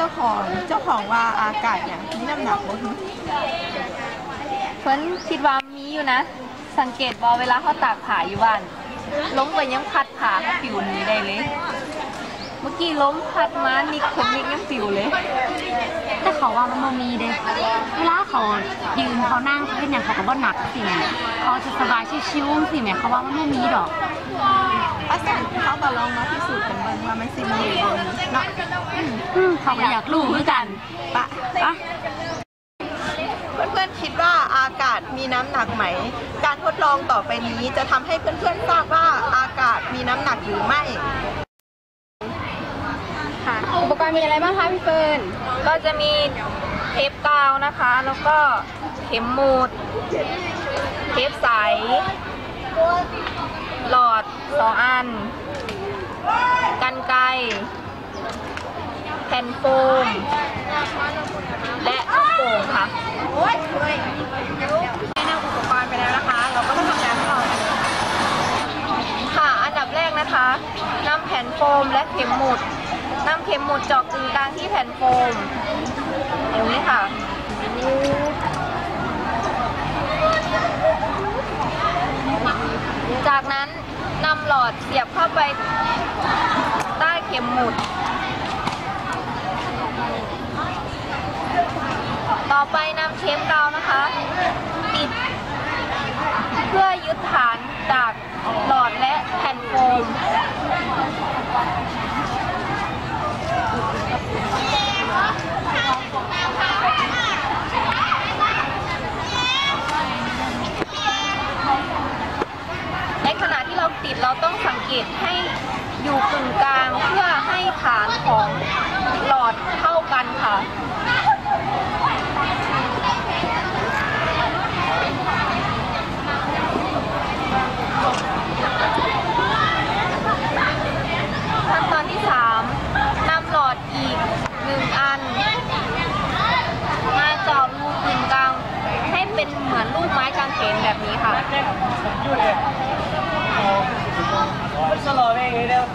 เจ้าของเจ้าของว่าอากาศเนี่ยมีน้ำหนักบ่ฮึเพิ่นคิดว่ามีอยู่นะ สังเกตว่าเวลาเขาตากผาอยู่บ้าน ล้มไปยังพัดผาเขาปิวหนี้ได้เลย เมื่อกี้ล้มพัดมานิกผมนิกยังปิวเลย แต่เขาว่ามันบ่มีเด้เวลาเขายืนเขานั่งเขาเป็นอย่างเขาก็บ่หนักสิแม่เขาจะสบายชิวๆสิแม่เขาว่ามันบ่มีดอกอาสันเขาก็ลองมาพิสูจน์กันเบิ่งว่ามันสิมีหรือบ่มีเนาะอืมเขาก็อยากรู้เหมือนกันปะปะเพื่อนๆคิดว่าอากาศมีน้ำหนักไหม การทดลองต่อไปนี้จะทำให้เพื่อนๆทราบว่าอากาศมีน้ำหนักหรือไม่ค่ะอุปกรณ์ มีอะไรบ้างคะพี่เฟิร์นก็จะมีเทปกาวนะคะ แล้วก็เข็มหมูดเทปใส หลอดสองอัน กันไกรแผ่นโฟม และลูกโป่งค่ะได้นำอุปกรณ์ไปแล้วนะคะ เราก็มาทำงานต่อกันค่ะ อันดับแรกนะคะนำแผ่นโฟมและเข็มหมุด นำเข็มหมุดเจาะกึ่งกลางที่แผ่นโฟมอย่างนี้ค่ะ จากนั้นนำหลอดเสียบเข้าไปใต้เข็มหมุด ต่อไปนำเทปกาวนะคะ ติด เพื่อยึดฐานจากหลอดและแผ่นโฟม ในข เราติดเราต้องสังเกตให้อยู่กึ่งกลางเพื่อให้ฐานของหลอดเท่ากันค่ะ ขั้นตอนที่ 3นำหลอดอีกหนึ่งอัน มาเจาะรูกึ่งกลางให้เป็นเหมือนลูกไม้กางเขนแบบนี้ค่ะ จ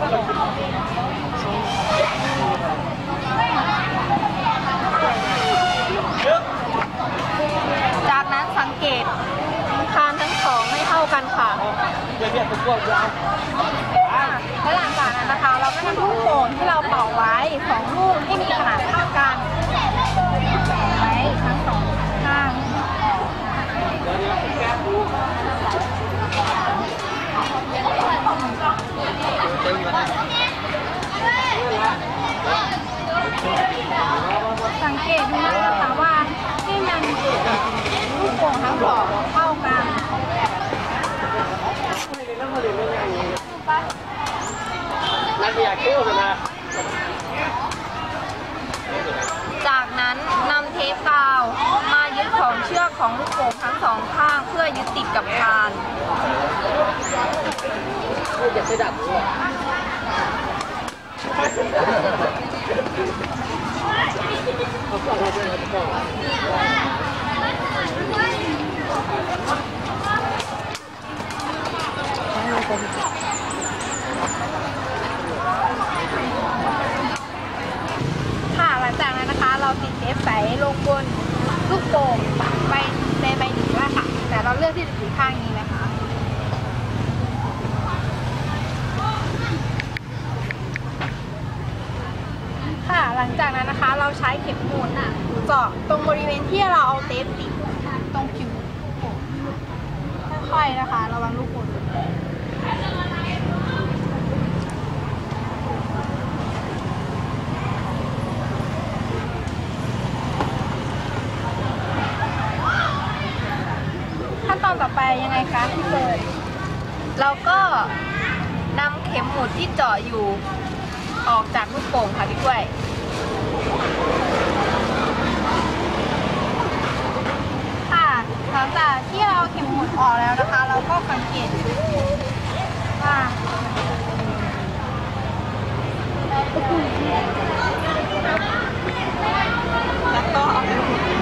ากนั้นสังเกตคานทั้งสองให้เท่ากันค่ะ จากนั้นนำเทปกาวมายึดของเชือกของลูกโป่งทั้งสองข้างเพื่อยึดติดกับคานค่ะหลังจากนั้นนะคะ เราติดเทปใสลง บนลูกโป่งใบในใบหนีแล้ค่ะ แต่เราเลือกที่จะถือข้างนี้นะคะค่ะหลังจากนั้นนะคะเราใช้เข็มหมุดอะเจาะตรงบริเวณที่เราเอาเทปติดตรงผิวลูกโป่งค่อยๆนะคะ ระวังลูกโป่งขั้น ต่อไปยังไงคะพี่เบิร์เราก็นำเข็มหมุดที่เจาะอยู่ออกจากลูกโป่งค่ะพี่กล้วย ค่ะหลังจากที่เราเอาเข็มหมุดออกแล้วนะคะ เราก็สังเกตว่าแล้วก็เอาไปหมุน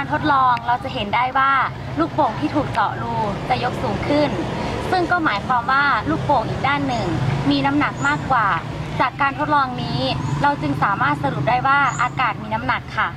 ข ท ดลองเราจะเห็นได้ว่าลูกโป่งที่ถูกเจาะรูจะยกสูงขึ้น ซึ่งก็หมายความว่าลูกโป่งอีกด้านหนึ่ง มีน้ำหนักมากกว่า จากการทดลองนี้ เราจึงสามารถสรุปได้ว่าอากาศมีน้ำหนักค่ะ